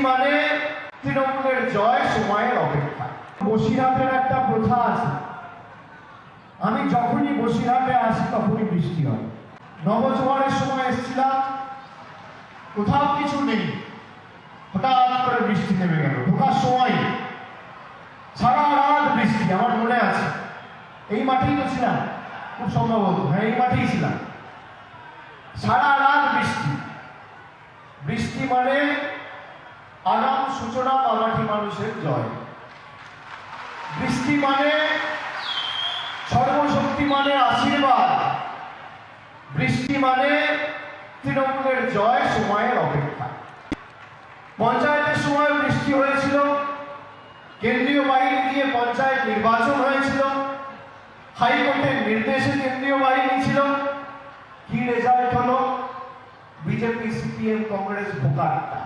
মানে তৃণমূলের জয় সময়ের অপেক্ষা। বসিরহাটের একটা প্রথা আছে। আমি যখনই বসিরহাটে আসি, তখনই বৃষ্টি হয়। নবজোয়ারের সময় এসেছিলাম, কোথাও কিছু নেই। হঠাৎ করে বৃষ্টি নেমে গেল, ঢোকার সময়। সারা রাত বৃষ্টি, আমার মনে আছে। এই মাঠেই তো ছিলাম, খুব সম্ভবত। হ্যাঁ এই মাঠেই ছিলাম। সারা রাত বৃষ্টি। বৃষ্টি মানে সূচনা মামাটি মানুষের জয়? বৃষ্টি মানে সর্বশক্তি মানে আশীর্বাদ। বৃষ্টি মানে তৃণমূলের জয় সময়ের অপেক্ষা। পঞ্চায়েতের সময় বৃষ্টি হয়েছিল, কেন্দ্রীয় বাহিনী দিয়ে পঞ্চায়েত নির্বাচন হয়েছিল, হাইকোর্টের নির্দেশে কেন্দ্রীয় বাহিনী ছিল। কি রেজাল্ট হলো? BJP, CPM, Congress ভোকারটা